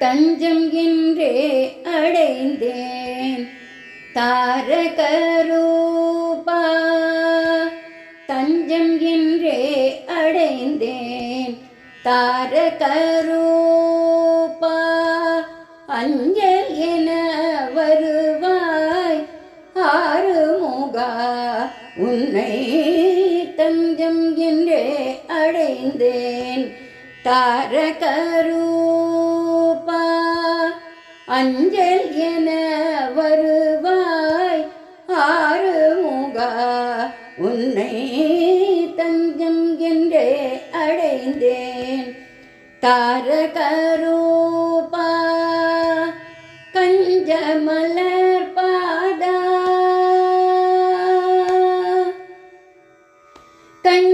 தஞ்சம் என்றே அடைந்தேன். தாரகரூபா தஞ்சம் என்றே அடைந்தேன். தாரகரூபா அஞ்சல் என வருவாய். ஆறுமுகா உன்னை தஞ்சம் என்றே அடைந்தேன். தாரகரூ தாரகரூபா அஞ்சல் என வருவாய். ஆறு முகா உன்னை தஞ்சம் என்றே அடைந்தேன். தாரகரூபா கஞ்சமலர் பாதா. கஞ்ச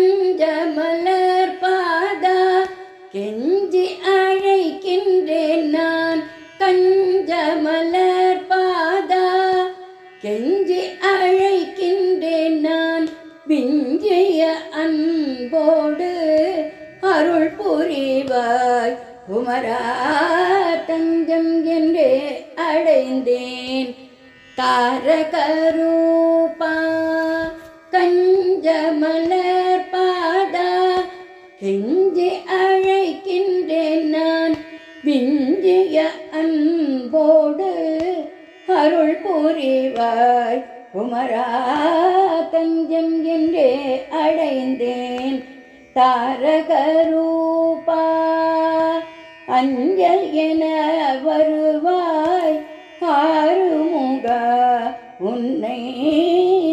கெஞ்சி அழைக்கின்றேன் நான். விஞ்சிய அன்போடு அருள் புரிவாய். குமரா தஞ்சம் என்றே அடைந்தேன். தாரகரூபா கஞ்சமலர் பாதா கெஞ்சி அருள் புரிவாய் குமரா தஞ்சம் என்றே அடைந்தேன். தாரகரூபா அஞ்சல் என வருவாய். ஆறுமுகா உன்னை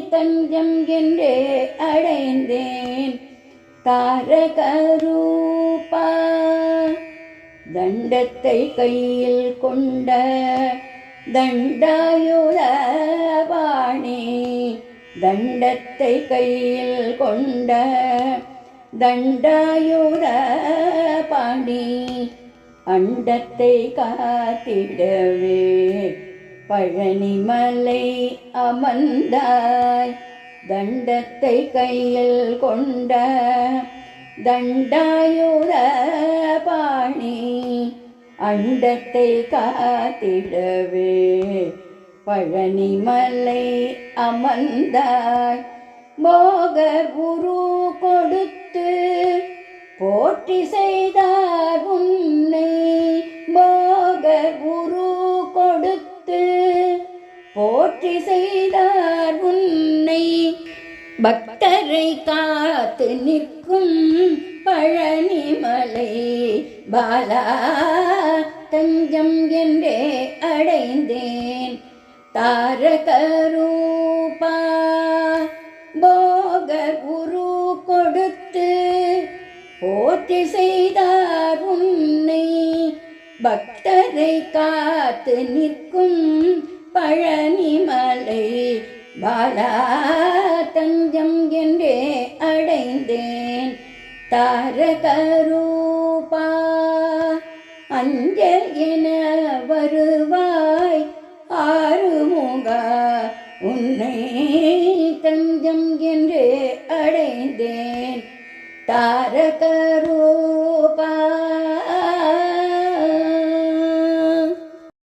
தஞ்சம் என்றே அடைந்தேன். தாரகரூபா தண்டத்தை கையில் கொண்ட தண்டாயுதபாணி தண்டத்தை கையில் கொண்ட தண்டாயுத பாணி அண்டத்தை காத்திடவே பழனிமலை அமர்ந்தாய். தண்டத்தை கையில் கொண்ட தண்டாயுத பாணி அண்டத்தை காத்திடவே. பழனி மலை அமர்ந்தாய். போகர் குரு கொடுத்து போற்றி செய்தார் உன்னை. போகர் குரு கொடுத்து போற்றி செய்தார் உன்னை. பக்தரை காத்து நிற்கும் பழனிமலை பாலா. தஞ்சம் என்றே அடைந்தேன். தாரகரூபா போகர் உரு கொடுத்து போற்றி செய்தார் உன்னை. பக்தரை காத்து நிற்கும் பழனிமலை பாலா தஞ்சம் என்றே அடைந்தேன். தாரகரூபா அஞ்சல் என வருவாய் ஆறுமுக உன்னை தஞ்சம் என்று அடைந்தேன். தாரகரூபா